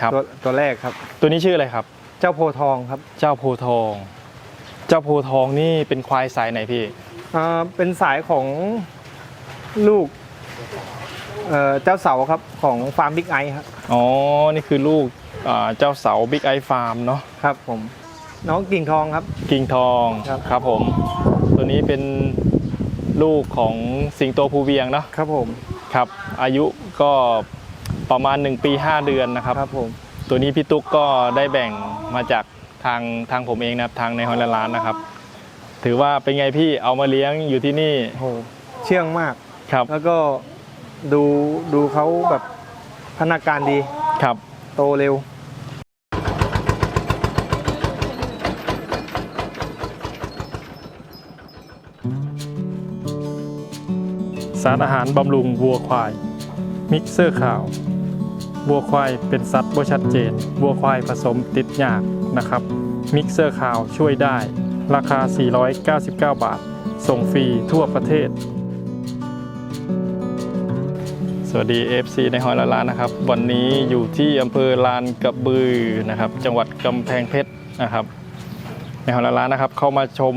ครับ ตัวตัวแรกครับ ตัวนี้ชื่ออะไรครับ เจ้าโพธิ์ทองครับเจ้าโพธิ์ทอง เจ้าโพธิ์ทองนี่เป็นควายสายไหนพี่ อ่าเป็นสายของลูกเอ่อเจ้าเสาครับของฟาร์มบิ๊กไอครับอ๋อ นี่คือลูกอ่าเจ้าเสาบิ๊กไอฟาร์มเนาะครับ ผม น้องกิ่งทองครับ กิ่งทองครับครับผม ตัวนี้เป็นลูกของสิงโตภูเวียงเนาะครับผม ครับ อายุก็ ประมาณ 1 ปี 5 เดือนนะครับครับผมตัวนี้พี่ตุ๊กก็ได้แบ่งมาจากทางทางผมเองนะครับทางในฮอนแลนด์ร้านนะครับ ถือว่าเป็นไงพี่เอามาเลี้ยงอยู่ที่นี่โอ้โหเชื่องมากครับแล้วก็ดูดูเขาแบบพัฒนาการดีครับ โตเร็ว สารอาหารบำรุงวัวควาย มิกเซอร์ขาว วัวควายเป็นสัตว์บ่ชัดเจน วัวควายผสมติดยากนะครับ มิกเซอร์ขาวช่วยได้ ราคา 499 บาท ส่งฟรีทั่วประเทศ สวัสดี FC ในหอยละล้านนะครับ วันนี้อยู่ที่อำเภอลานกระบือนะครับ จังหวัดกำแพงเพชรนะครับ ในหอยละล้านนะครับ เข้ามาชม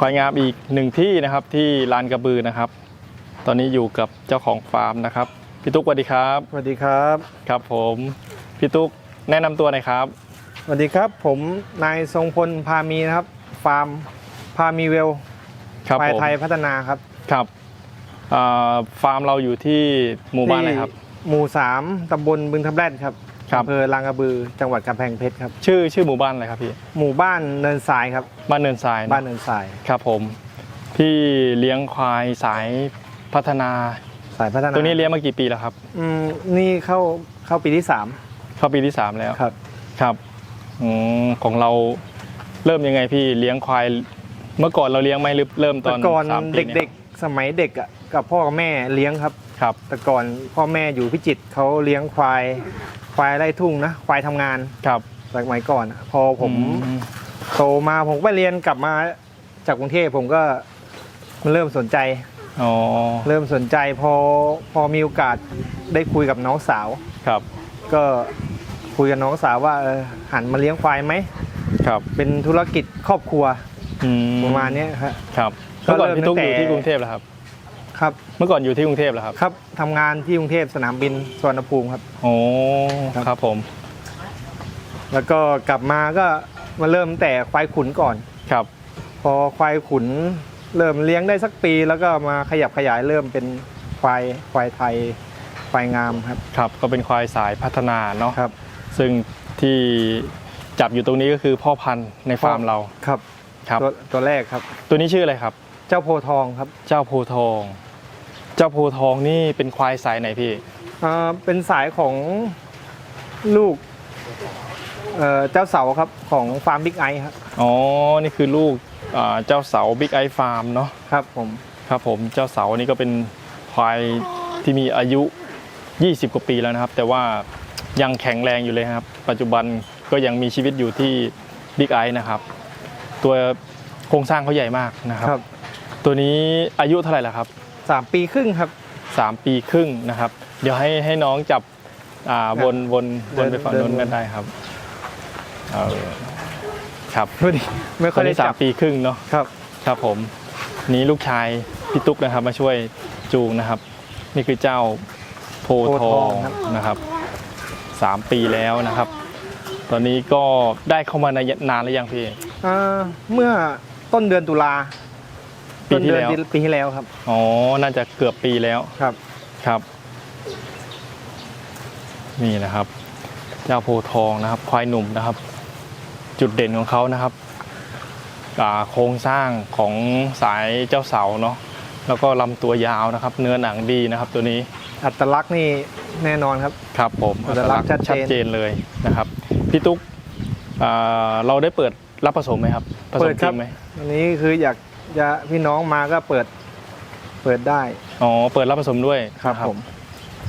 ควายงามอีกหนึ่งที่นะครับที่ลานกระบือนะครับ ตอนนี้อยู่กับเจ้าของฟาร์มนะครับ พี่ตุ๊กสวัสดีครับ สวัสดีครับครับผมพี่ตุ๊กแนะนำตัวหน่อยครับ สวัสดีครับ ผมนายทรงพลพามีนะครับ ฟาร์มพามีเวลครับควายผมไทยพัฒนาครับครับอ่าฟาร์มเราอยู่ที่หมู่บ้านอะไรครับ ที่หมู่สามตำบลบึงทับแรดครับครับ อำเภอลางกระบือจังหวัดกำแพงเพชรครับ ชื่อชื่อหมู่บ้านอะไรครับพี่หมู่บ้านเนินทรายครับ บ้านเนินทรายะบ้านเนินทราย ครับผม พี่เลี้ยงควายสายพัฒนา สายพัฒนาตัวนี้เลี้ยงมากี่ปีแล้วครับอืมนี่เข้าเข้าปีที่สามเข้าปีที่สามแล้วครับครับอมของเราเริ่มยังไงพี่เลี้ยงควาย เมื่อก่อนเราเลี้ยงไหมหรือเริ่มตแต่อนก่อนสามปีเนี่ยด็กๆ สมัยเด็กอะกับพ่อกับแม่เลี้ยงครับครับ แต่ก่อนพ่อแม่อยู่พิจิตรเขาเลี้ยงควายควายไร่ทุ่งนะควายทำงานครับสมัยก่อนอะพอผมอืโตมาผมก็ไปเรียนกลับมาจากกรุงเทพผมก็เริ่มสนใจ อ๋อเริ่มสนใจพอพอมีโอกาสได้คุยกับน้องสาว ครับ ก็คุยกับน้องสาวว่าเออหันมาเลี้ยงควายไหมครับ เป็นธุรกิจครอบครัวอืประมาณเนี้ยครับครับก็เมื่อก่อนเริ่มพี่ตุ๊กตั้องแต่ยู่ที่กรุงเทพเหรอครับ ครับเมื่อก่อนอยู่ที่กรุงเทพเหรอครับครับทำงานที่กรุงเทพสนามบินสุวรรณภูมิครับโอ้ครับครับผม แล้วก็กลับมาก็มาเริ่มแต่ควายขุนก่อนครับ พอควายขุน เริ่มเลี้ยงได้สักปีแล้วก็มาขยับขยายเริ่มเป็นควายควายไทยควายงามครับ ครับ ก็เป็นควายสายพัฒนาเนาะครับ ซึ่งที่จับอยู่ตรงนี้ก็คือพ่อพันธุ์ในฟาร์มเราครับครับตัวตัวแรกครับ ตัวนี้ชื่ออะไรครับ เจ้าโพธิ์ทองครับ เจ้าโพธิ์ทอง เจ้าโพธิ์ทองนี่เป็นควายสายไหนพี่อ่าเป็นสายของลูกเอ่อเจ้าเสาครับของฟาร์มบิ๊กไอครับ อ๋อ นี่คือลูกอ่า เจ้าเสาบิ๊กไอฟาร์มเนาะครับผมครับผมเจ้าเสานี่ก็เป็นควายที่มีอายุ 20 กว่าปีแล้วนะครับ แต่ว่ายังแข็งแรงอยู่เลยครับ ปัจจุบันก็ยังมีชีวิตอยู่ที่บิ๊กไอนะครับ ตัวโครงสร้างเขาใหญ่มากนะครับครับตัวนี้อายุเท่าไหร่แล้วครับสามปีครึ่งครับสามปีครึ่งนะครับ เดี๋ยวให้ให้น้องจับอ่าวนวนวนไปฝั่งเดินนู้นเดิกันนได้ครับเอา ครับพอดีไม่ค่ตัอวยได้นี้สาจัมบปีครึ่งเนาะครับ ครับผม นี้ลูกชายพี่ตุ๊กนะครับ มาช่วยจูงนะครับ นี่คือเจ้าโพธิ์ทองนะครับสามปีแล้วนะครับ ตอนนี้ก็ได้เข้ามาในนานแล้วยังพี่ อ่าเมื่อต้นเดือนตุลาปีที่ต้นเดือนแล้วปีที่แล้วครับอ๋อ น่าจะเกือบปีแล้ว ครับ ครับ นี่นะครับ เจ้าโพธิ์ทองนะครับ ควายหนุ่มนะครับ จุดเด่นของเขานะครับอ่าโครงสร้างของสายเจ้าเสาเนาะแล้วก็ลำตัวยาวนะครับ เนื้อหนังดีนะครับตัวนี้อัตลักษณ์นี่แน่นอนครับครับผมอัตลักษณ์ชัดเจนชัดเจนเลยนะครับพี่ตุ๊กอ่าเราได้เปิดรับผสมไหมครับผสมจริงไหมอันนี้คืออยากจะพี่น้องมาก็เปิดเปิดได้อ๋อเปิดรับผสมด้วยครับนะผม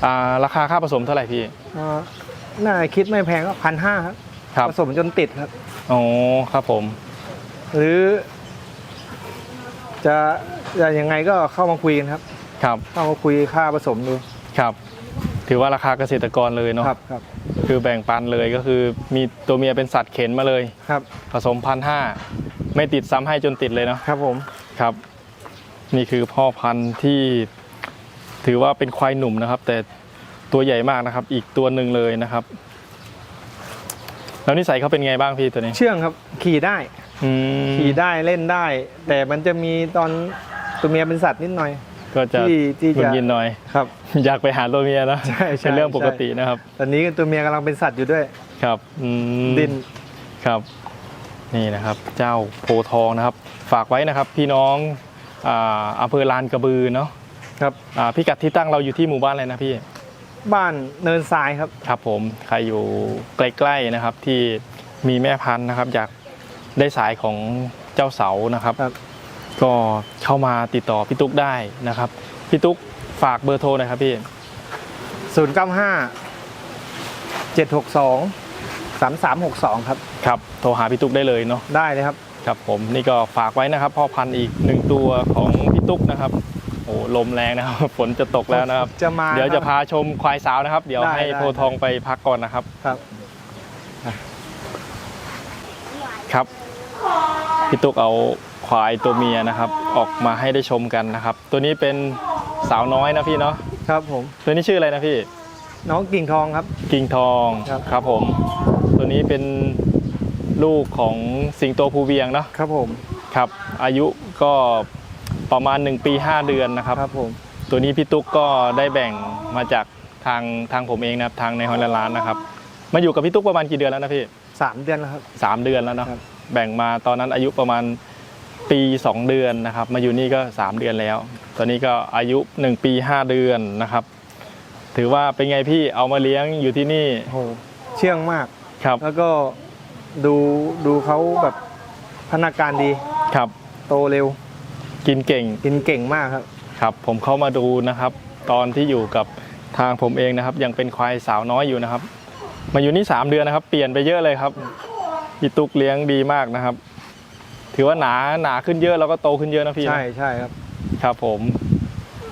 อ่าราคาค่าผสมเท่าไหร่พี่อ่าน่าจะคิดไม่แพงก็พันห้าครับครับผสมจนติดครับ อ๋อครับผม หรือ จะจะยังไงก็เข้ามาคุยกันครับ ครับ เข้ามาคุยค่าผสมดูครับ ถือว่าราคาเกษตรกรเลยเนาะครับครับคคือแบ่งปันเลยก็คือมีตัวเมียเป็นสัตว์เข็นมาเลย ครับผสมพันห้าไม่ติดซ้ำให้จนติดเลยเนาะครับผมครับ นี่คือพ่อพันธุ์ที่ถือว่าเป็นควายหนุ่มนะครับ แต่ตัวใหญ่มากนะครับ อีกตัวหนึ่งเลยนะครับ แล้วนิสัยเขาเป็นไงบ้างพี่ตัวนี้ เชื่องครับ ขี่ได้ อืมขี่ได้เล่นได้ แต่มันจะมีตอนตัวเมียเป็นสัตว์นิดหน่อย ก็จะที่ที่หงุดจะหงินหน่อย ครับ อยากไปหาตัวเมียนะใช่ใช่ เป็นเรื่องปกตินะครับ ตอนนี้ตัวเมียกำลังเป็นสัตว์อยู่ด้วย ครับอืมดิน ครับ นี่นะครับ เจ้าโพธิ์ทองนะครับ ฝากไว้นะครับ พี่น้องอ่าอำเภอลานกระบือเนาะครับ อ่าพิกัดที่ตั้งเราอยู่ที่หมู่บ้านอะไรนะพี่ บ้านเนินทรายครับ ครับผมใครอยู่ใกล้ๆนะครับ ที่มีแม่พันธุ์นะครับ อยากได้สายของเจ้าเสานะครับ ครับ ก็เข้ามาติดต่อพี่ตุ๊กได้นะครับพี่ตุ๊กฝากเบอร์โทรหน่อยครับพี่0 9 5 7 6 2 3 3 6 2 ครับ ครับ โทรหาพี่ตุ๊กได้เลยเนาะ ได้เลยครับ ครับผมนี่ก็ฝากไว้นะครับพ่อพันธุ์อีกหนึ่งตัวของพี่ตุ๊กนะครับโอ้ลมแรงนะครับ ฝนจะตกแล้วนะครับ จะมาเดี๋ยวจะครับพาชมควายสาวนะครับ เดี๋ยวได้ให้ได้โพธิ์ทองไปพักก่อนนะครับ ครับ ครับ พี่ตุ๊กเอาควายตัวเมียนะครับ ออกมาให้ได้ชมกันนะครับ ตัวนี้เป็นสาวน้อยนะพี่เนาะ ครับผม ตัวนี้ชื่ออะไรนะพี่ น้องกิ่งทองครับ กิ่งทอง ครับครับผม ตัวนี้เป็นลูกของสิงโตภูเวียงเนาะ ครับผม ครับ อายุก็ ประมาณ 1 ปี 5 เดือนนะครับครับผมตัวนี้พี่ตุ๊กก็ได้แบ่งมาจากทางทางผมเองนะครับทางในฮอลแลนด์ร้านนะครับ มาอยู่กับพี่ตุ๊กประมาณกี่เดือนแล้วนะพี่สามเดือนแล้วครับ สามเดือนแล้วเนาะครับ แบ่งมาตอนนั้นอายุประมาณปี 2 เดือนนะครับ มาอยู่นี่ก็ 3 เดือนแล้ว ตอนนี้ก็อายุ 1 ปี 5 เดือนนะครับ ถือว่าเป็นไงพี่เอามาเลี้ยงอยู่ที่นี่โอ้โหเชื่องมาก ครับแล้วก็ดูดูเขาแบบพนักการดี ครับโตเร็ว กินเก่งกินเก่งมากครับ ครับ ผมเข้ามาดูนะครับ ตอนที่อยู่กับทางผมเองนะครับ ยังเป็นควายสาวน้อยอยู่นะครับ มาอยู่นี่สามเดือนนะครับ เปลี่ยนไปเยอะเลยครับพี่ตุ๊กเลี้ยงดีมากนะครับ ถือว่าหนาหนาขึ้นเยอะแล้วก็โตขึ้นเยอะนะพี่นะใช่ใช่ครับ ครับผม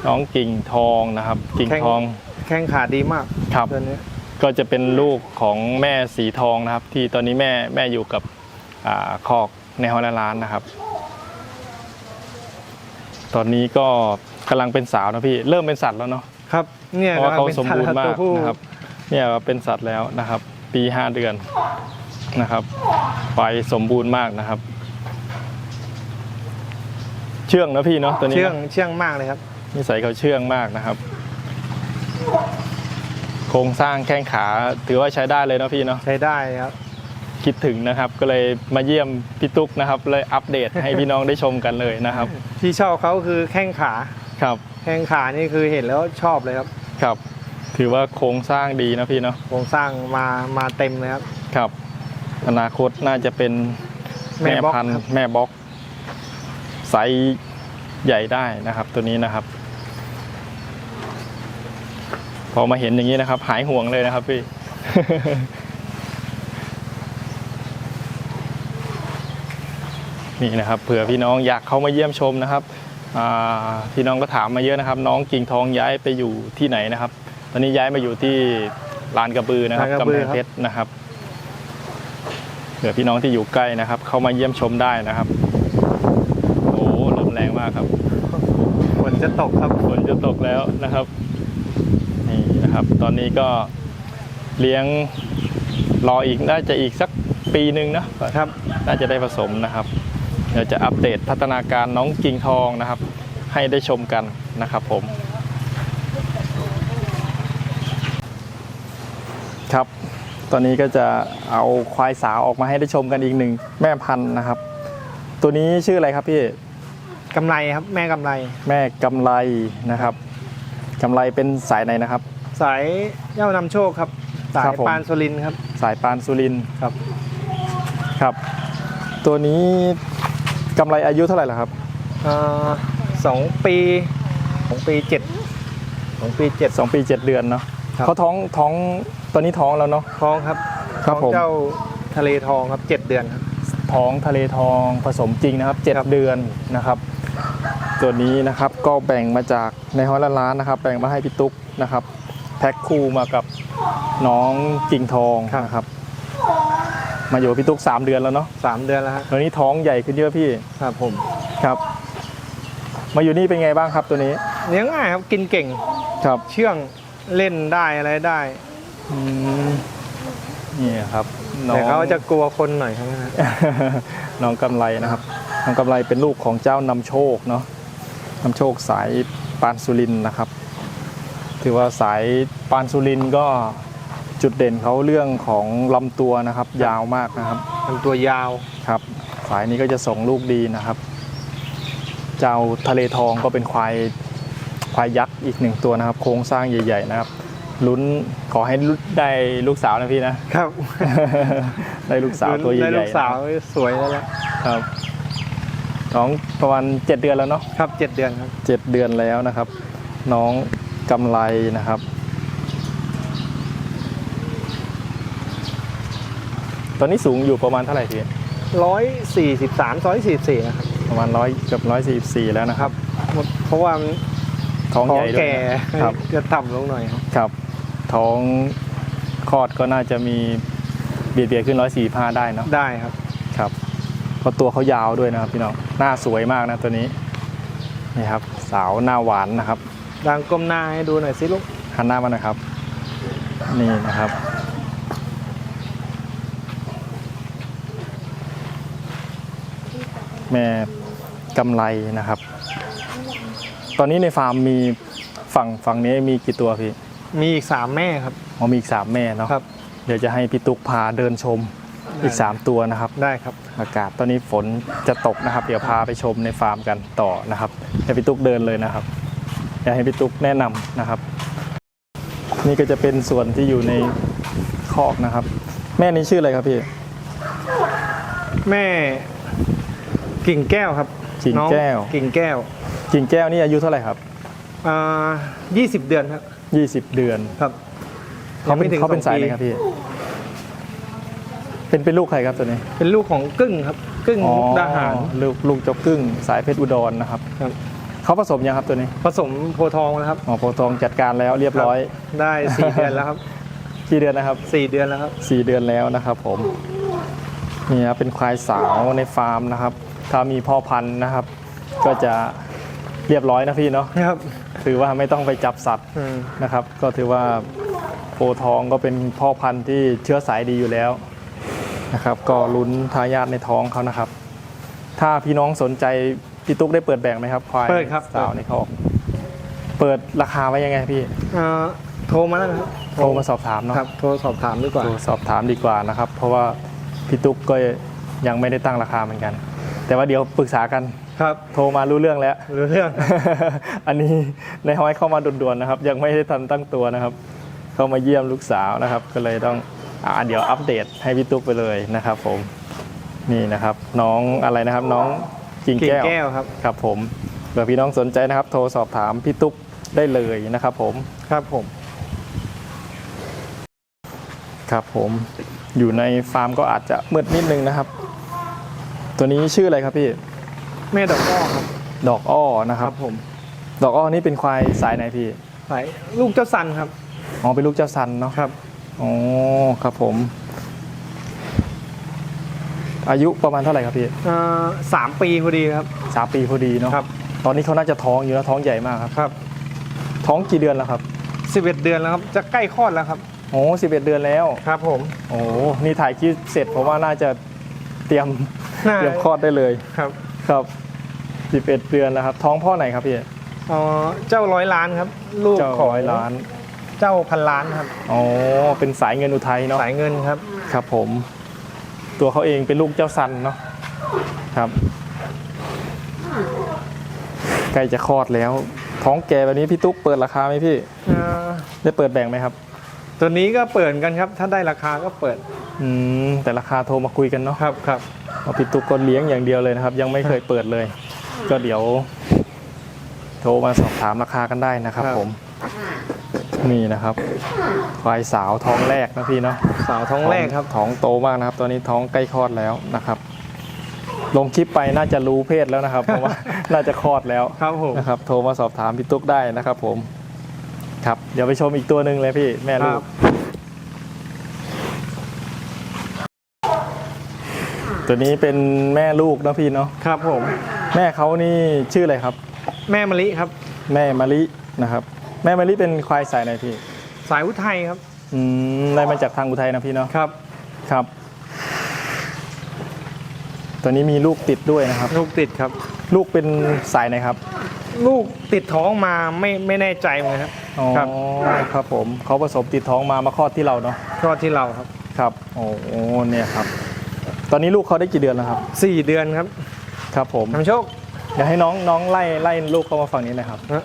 น้องกิ่งทองนะครับ กิ่งแข้ง ทองแข้งขาดีมากครับ ตัวนี้ก็จะเป็นลูกของแม่สีทองนะครับ ที่ตอนนี้แม่แม่อยู่กับอ่าคอกในฮอลแลนด์ร้านนะครับ ตอนนี้ก็กำลังเป็นสาวนะพี่เริ่มเป็นสัตว์แล้วเนาะครับ เนี่ยเพราะว่าเขากำลังสมบูรณ์มากตัวผู้นะครับ เนี่ยเป็นสัตว์แล้วนะครับ ปีห้าเดือนนะครับไฟสมบูรณ์มากนะครับ เชื่องนะพี่เนาะตัวนี้เชื่องนะเชื่องมากเลยครับ นิสัยเขาเชื่องมากนะครับ โครงสร้างแข้งขาถือว่าใช้ได้เลยเนาะพี่เนาะใช้ได้ครับ คิดถึงนะครับ ก็เลยมาเยี่ยมพี่ตุ๊กนะครับเลยอัปเดตให้พี่น้องได้ชมกันเลยนะครับ ที่ชอบเขาคือแข้งขาครับแข้งขานี่คือเห็นแล้วชอบเลยครับครับ ถือว่าโครงสร้างดีนะพี่เนาะโครงสร้างมามาเต็มเลยครับครับ อนาคตน่าจะเป็นแม่แม่บล็อกพันธุ์ครับแม่บล็อกไซส์ใหญ่ได้นะครับ ตัวนี้นะครับ พอมาเห็นอย่างนี้นะครับ หายห่วงเลยนะครับพี่ นี่นะครับเผื่อพี่น้องอยากเข้ามาเยี่ยมชมนะครับอ่าพี่น้องก็ถามมาเยอะนะครับ น้องกิ่งทองย้ายไปอยู่ที่ไหนนะครับ ตอนนี้ย้ายมาอยู่ที่ลานกระบือนะครับลานกระกำบืแพองครับเพชรนะครับเผื่อพี่น้องที่อยู่ใกล้นะครับ เข้ามาเยี่ยมชมได้นะครับโอ้ลมแรงมากครับ ฝนจะตกครับ ฝนจะตกแล้วนะครับนี่นะครับ ตอนนี้ก็เลี้ยงรออีกน่าจะอีกสักปีหนึ่งเนอะครับ น่าจะได้ผสมนะครับ เดี๋ยวจะอัปเดตพัฒนาการน้องกิ่งทองนะครับ ให้ได้ชมกันนะครับผม ครับ ตอนนี้ก็จะเอาควายสาวออกมาให้ได้ชมกันอีกหนึ่งแม่พันธุ์นะครับ ตัวนี้ชื่ออะไรครับพี่กำไรครับแม่กำไรแม่กำไรนะครับกำไรเป็นสายไหนนะครับ สายเย้านำโชคครับ สาครัยบผม ปานสุรินทร์ครับ สายปานสุรินทร์ครับ ครับ ตัวนี้ กำไรอายุเท่าไหร่ล่ะครับเอ่อสองปีสองปีเจ็ดสองปีเจ็ด สองปีเจ็ดเดือนเนาะครับ เขาท้องท้องตอนนี้ท้องแล้วเนาะท้องครับครับท้องผม เจ้าทะเลทองครับเจ็ดเดือนครับ ท้องทะเลทองผสมจริงนะครับเจ็ดครับเดือนนะครับ ตัวนี้นะครับก็แบ่งมาจากในฮอลแลนด์ร้านนะครับ แบ่งมาให้พี่ตุ๊กนะครับ แพ็คคู่มากับน้องกิ่งทองครับนะครับ มาอยู่กับพี่ตุ๊กสามเดือนแล้วเนาะสามเดือนแล้วฮะตอนนี้ท้องใหญ่ขึ้นเยอะพี่ครับผมครับ มาอยู่นี่เป็นไงบ้างครับตัวนี้เลี้ยงง่ายครับกินเก่งครับ เชื่องเล่นได้อะไรได้อืมนี่ครับน้องแต่เขาจะกลัวคนหน่อยครับนะน้องกำไรนะครับน้องกำไรเป็นลูกของเจ้านำโชคเนาะนำโชคสายปานสุรินทร์นะครับ ถือว่าสายปานสุรินทร์ก็ จุดเด่นเขาเรื่องของลำตัวนะครับ ยาวมากนะครับมันตัวยาวครับสายนี้ก็จะส่งลูกดีนะครับ เจ้าทะเลทองก็เป็นควายควายยักษ์อีกหนึ่งตัวนะครับ โครงสร้างใหญ่ ๆ นะครับลุ้นขอให้ได้ลูกสาวนะพี่นะครับ ได้ลูกสาวตัวใหญ่ๆได้ลูกสาวนะครับสวยแล้วแหละครับน้องประมาณเจ็ดเดือนแล้วเนาะครับเจ็ดเดือนครับเจ็ดเดือนแล้วนะครับ น้องกำไรนะครับ ตอนนี้สูงอยู่ประมาณเท่าไหร่พี่ร้อยสี่สิบสามร้อยสี่สิบสี่นะครับประมาณร้อยเกือบร้อยสี่สิบสี่แล้วนะครับ เพราะว่ามันท้องท้อใหงญ่ด้วยแก่นะครับจะต่ำลงหน่อยครับครับ ท้องคลอดก็น่าจะมีเบียดเบียดขึ้นร้อยสี่ห้าได้เนาะได้ครับครับเพราะตัวเขายาวด้วยนะครับพี่น้องหน้าสวยมากนะตัวนี้นี่ครับ สาวหน้าหวานนะครับดังก้มหน้าให้ดูหน่อยสิลูกหันหน้ามาหนะครับ นี่นะครับ แม่กำไรนะครับ ตอนนี้ในฟาร์มมีฝั่งฝั่งนี้มีกี่ตัวพี่มีอีกสามแม่ครับ อ๋อมีอีกสามแม่เนาะครับ เดี๋ยวจะให้พี่ตุ๊กพาเดินชมอีกสามตัวนะครับ ได้ครับ อากาศตอนนี้ฝนจะตกนะครับ เดี๋ยวพาไปชมในฟาร์มกันต่อนะครับให้พี่ตุ๊กเดินเลยนะครับอยากให้พี่ตุ๊กแนะนำนะครับ นี่ก็จะเป็นส่วนที่อยู่ในคอกนะครับ แม่นี้ชื่ออะไรครับพี่ แม่ กิ่งแก้วครับกิ่งน้อแก้ว กิ่งแก้วกิ่งแก้วนี่อายุเท่าไหร่ครับอ่ายี่สิบเดือนครับ20 เดือน ครับเขาเป็นยังไม่ถึงเขาเป็นสองสายไหนปีครับพี่ เป็นเป็นลูกใครครับตัวนี้เป็นลูกของกึ้งครับกึ้งอ๋อมุกดาหารลูกลูกเจกกึ้งสายเพชรอุดรนะครับครับเขาผสมยังครับตัวนี้ผสมโพธิ์ทองแล้วครับ อ๋อโพธิ์ทองจัดการแล้วเรียบร้อยได้สี่เดือนแล้วครับกี่เดือนนะครับ สี่เดือนแล้วครับสี่เดือนแล้วนะครับผมนี่ครับเป็นควายสาวในฟาร์มนะครับ ถ้ามีพ่อพันธุ์นะครับ ก็จะเรียบร้อยนะพี่เนาะครับ ถือว่าไม่ต้องไปจับสัตว์อืม นะครับ ก็ถือว่าโพธิ์ทองก็เป็นพ่อพันธุ์ที่เชื้อสายดีอยู่แล้วนะครับ ก็ลุ้นทายาทในท้องเขานะครับ ถ้าพี่น้องสนใจพี่ตุ๊กได้เปิดแบ่งไหมครับควายเปิดครับ สาวในคอกเปิดราคาไว้ยังไงพี่อ่าโทรมาแล้วนะครับโทรมาสอบถามเนาะ ครับ โทรสอบถามดีกว่า โทรสอบถามดีกว่านะครับ เพราะว่าพี่ตุ๊กก็ยังไม่ได้ตั้งราคาเหมือนกัน แต่ว่าเดี๋ยวปรึกษากันครับ โทรมารู้เรื่องแล้ว รู้เรื่อง อันนี้ในห้อยเข้ามาด่วนๆนะครับ ยังไม่ได้ทันตั้งตัวนะครับ เข้ามาเยี่ยมลูกสาวนะครับ ก็เลยต้องอ่าเดี๋ยวอัปเดตให้พี่ตุ๊กไปเลยนะครับ ผมนี่นะครับ น้องอะไรนะครับ น้องกิ่งกิ่งแก้วแก้วครับ ครับ ผมเผื่อพี่น้องสนใจนะครับ โทรสอบถามพี่ตุ๊กได้เลยนะครับ ผมครับผม ครับผม อยู่ในฟาร์มก็อาจจะมืดนิดนึงนะครับ ตัวนี้ชื่ออะไรครับพี่ แม่ดอกอ้อครับดอกอ้อนะครับผมดอกอ้อนี่เป็นควายสายไหนพี่ สายลูกเจ้าสันครับ อ๋อเป็นลูกเจ้าซันเนาะ ครับ อ๋อครับผม อายุประมาณเท่าไหร่ครับพี่อ่าสามปีพอดีครับ สามปีพอดีเนาะครับ ตอนนี้เขาน่าจะท้องอยู่นะท้องใหญ่มากครับ ครับท้องกี่เดือนแล้วครับ สิบเอ็ดเดือนแล้วครับ จะใกล้คลอดแล้วครับ โอ้สิบเอ็ดเดือนแล้ว ครับผม โอ้ นี่ถ่ายคลิปเสร็จผมว่าน่าจะเตรียม น่า เตรียมคลอดได้เลยครับครับสิบเอ็ดเดือนแล้วครับ ท้องพ่อไหนครับพี่อ๋อเจ้าร้อยล้านครับ ลูกเจ้าของร้อยล้านเจ้าพันล้านครับ อ๋อเป็นสายเงินอุทัยเนาะสายเงินครับ ครับ ผม ตัวเขาเองเป็นลูกเจ้าซันเนาะครับใกล้จะคลอดแล้ว ท้องแก่แบบนี้พี่ตุ๊กเปิดราคาไหมพี่ อ่าได้เปิดแบ่งไหมครับ ตัวนี้ก็เปิดกันครับ ถ้าได้ราคาก็เปิดอืมแต่ราคาโทรมาคุยกันเนาะครับครับ เพราะพี่ตุ๊กก็เลี้ยงอย่างเดียวเลยนะครับ ยังไม่เคยเปิดเลย ก็เดี๋ยวโทรมาสอบถามราคากันได้นะครับ ผมนี่นะครับควายสาวท้องแรกนะพี่เนาะสาวท้องแรกครับท้องโตมากนะครับ ตอนนี้ท้องใกล้คลอดแล้วนะครับ ลงคลิปไปน่าจะรู้เพศแล้วนะครับ เพราะว่าน่าจะคลอดแล้วครับผมนะครับโทรมาสอบถามพี่ตุ๊กได้นะครับ ผม ครับ เดี๋ยวไปชมอีกตัวหนึ่งเลยพี่แม่คลูรัก ตัวนี้เป็นแม่ลูกเนาะพี่เนาะครับผม แม่เขานี่ชื่ออะไรครับ แม่มะลิครับ แม่มะลินะครับ แม่มะลิเป็นควายสายไหนพี่สายอุทัยครับอืมได้มาจากทางอุทัยนะพี่เนาะครับ ครับ ตัวนี้มีลูกติดด้วยนะครับ ลูกติดครับ ลูกเป็นสายไหนครับ ลูกติดท้องมาไม่ไม่แน่ใจเหมือนกันครับ อ๋อครับ ครับผมเขาผสมติดท้องมามาคลอดที่เราเนาะคลอดที่เราครับ ครับ โอ้โหเนี่ยครับ ตอนนี้ลูกเขาได้กี่เดือนแล้วครับสี่เดือนครับครับผมนำโชคเดี๋ยวให้น้องน้องไล่ไล่ลูกเข้ามาฝั่งนี้หนะครับฮะ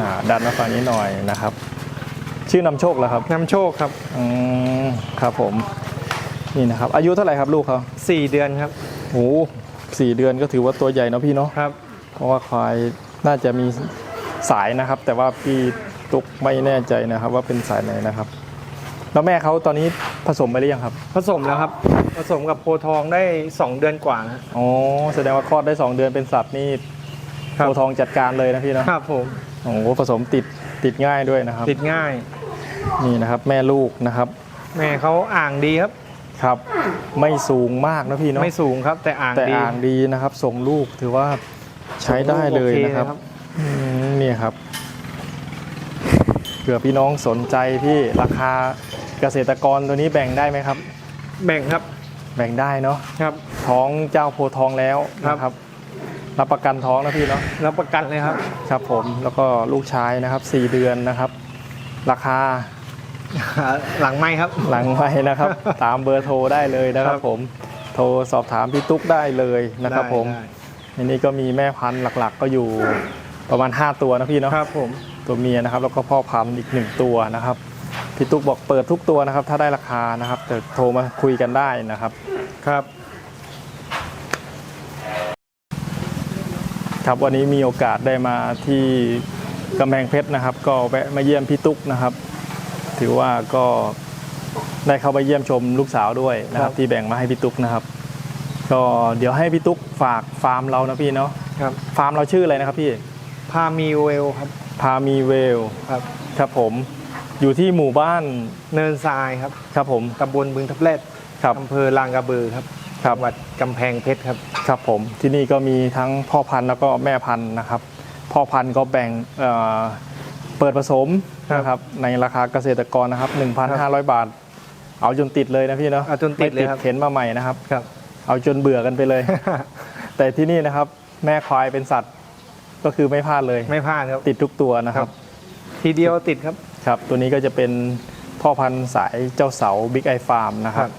อ่าดันมาฝั่งนี้หน่อยนะครับ ชื่อนำโชคแล้วครับนำโชคครับอืมครับผมนี่นะครับ อายุเท่าไหร่ครับลูกเขาสี่เดือนครับโอ้โหสี่เดือนก็ถือว่าตัวใหญ่เนาะพี่เนาะ ครับ เพราะว่าควายน่าจะมีสายนะครับ แต่ว่าพี่ตุกไม่แน่ใจนะครับ ว่าเป็นสายไหนนะครับ แล้วแม่เขาตอนนี้ผสมไปหรือยังครับผสมแล้วครับ ผสมกับโพทองได้สองเดือนกว่านะ อ๋อแสดงว่าคลอดได้ 2 เดือนเป็นสัตว์นี่ครับโพทองจัดการเลยนะพี่นะครับผมโอ้โหผสมติดติดง่ายด้วยนะครับ ติดง่ายนี่นะครับ แม่ลูกนะครับ แม่เขาอ่างดีครับครับ ไม่สูงมากนะพี่เนาะไม่สูงครับ แต่อ่างแต่ดีอ่างดีนะครับส่งลูกถือว่าใช้ได้เลยโอนะครับอืมนี่ครับเผื่อพี่น้องสนใจที่ราคา เกษตรกรตัวนี้แบ่งได้ไหมครับ แบ่งครับแบ่งได้เนาะครับ ท้องเจ้าโพธิ์ทองแล้วครับ นะครับ รับประกันท้องนะพี่เนาะรับประกันเลยครับ ครับผมแล้วก็ลูกชายนะครับ 4 เดือนนะครับ ราคาหลังไม้ครับ หลังไว้นะครับ ตามเบอร์โทรได้เลยนะครัครับบผมโทรสอบถามพี่ตุ๊กได้เลยนะครับได้ผม ได้ในนี้ก็มีแม่พันธุ์หลักๆ ก็อยู่ประมาณ 5 ตัวนะพี่เนาะครับผมตัวเมียนะครับ แล้วก็พ่อพันธุ์อีกหนึ่งตัวนะครับ พี่ตุ๊กบอกเปิดทุกตัวนะครับ ถ้าได้ราคานะครับแต่โทรมาคุยกันได้นะครับครับ ครับวันนี้มีโอกาสได้มาที่กำแพงเพชรนะครับ ก็แวะมาเยี่ยมพี่ตุ๊กนะครับ ถือว่าก็ได้เข้าไปเยี่ยมชมลูกสาวด้วยนะครับที่แบ่งมาให้พี่ตุ๊กนะครับ ก็เดี๋ยวให้พี่ตุ๊กฝากฟาร์มเรานะพี่เนาะครับฟาร์มเราชื่ออะไรนะครับพี่พามีเวลครับพามีเวลครับ ครับผม อยู่ที่หมู่บ้านเนินทรายครับครับผมตำบลบึงทับเล็ดครับอำเภอลางกระบือครับครับจังหวัดกำแพงเพชรครับครับผมที่นี่ก็มีทั้งพ่อพันธุ์แล้วก็แม่พันธุ์นะครับ พ่อพันธุ์ก็แบ่งเอ่อเปิดผสมครับนะครับในราคาเกษตรกรนะครับ 1,500 บาท เอาจนติดเลยนะพี่เนาะเอาจนติดเลยครับไม่เข็นมาใหม่นะครับครับ เอาจนเบื่อกันไปเลย แต่ที่นี่นะครับ แม่ควายเป็นสัตว์ก็คือไม่พลาดเลย ไม่พลาดครับ ติดทุกตัวนะครับ ทีเดียวติดครับ ครับตัวนี้ก็จะเป็นพ่อพันธุ์สายเจ้าเสาบิ๊กไอฟาร์มนะครับ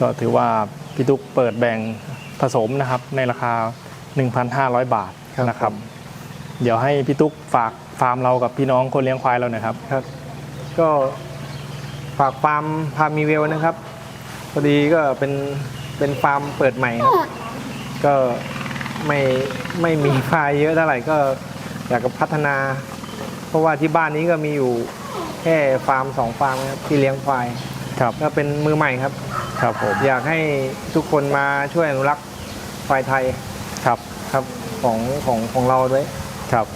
ก็ถือว่าพี่ตุ๊กเปิดแบ่งผสมนะครับในราคา 1,500 บาทครับนะครับ เดี๋ยวให้พี่ตุ๊กฝากฟาร์มเรากับพี่น้องคนเลี้ยงควายเราหน่อยครับ ครับ ก็ฝากฟาร์มพามีเวลนะครับพอดีก็เป็นเป็นฟาร์มเปิดใหม่ครับ ก็ไม่ไม่มีควายเยอะเท่าไหร่ก็อยากจะพัฒนา เพราะว่าที่บ้านนี้ก็มีอยู่ แค่ฟาร์มสองฟาร์มครับที่เลี้ยงควายครับก็เป็นมือใหม่ครับ ครับผมอยากให้ทุกคนมาช่วยอนุรักษ์ควายไทยครับครับของของของเราด้วยครับ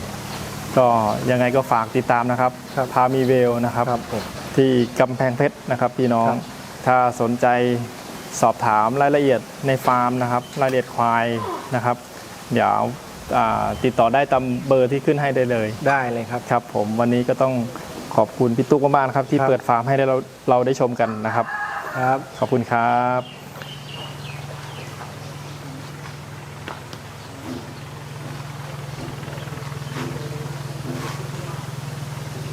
ก็ยังไงก็ฝากติดตามนะครับ ครับพามีเวลนะครับ ครับผม ที่กำแพงเพชรนะครับพี่น้อง ครับ ถ้าสนใจสอบถามรายละเอียดในฟาร์มนะครับ รายละเอียดควายนะครับ เดี๋ยวอ่าติดต่อได้ตามเบอร์ที่ขึ้นให้ได้เลย ได้เลยครับ ครับผมวันนี้ก็ต้อง ขอบคุณพี่ตุ๊กมากๆนะครับที่ครับเปิดฟาร์มให้ได้เราเราได้ชมกันนะครับ ครับ ขอบคุณครับ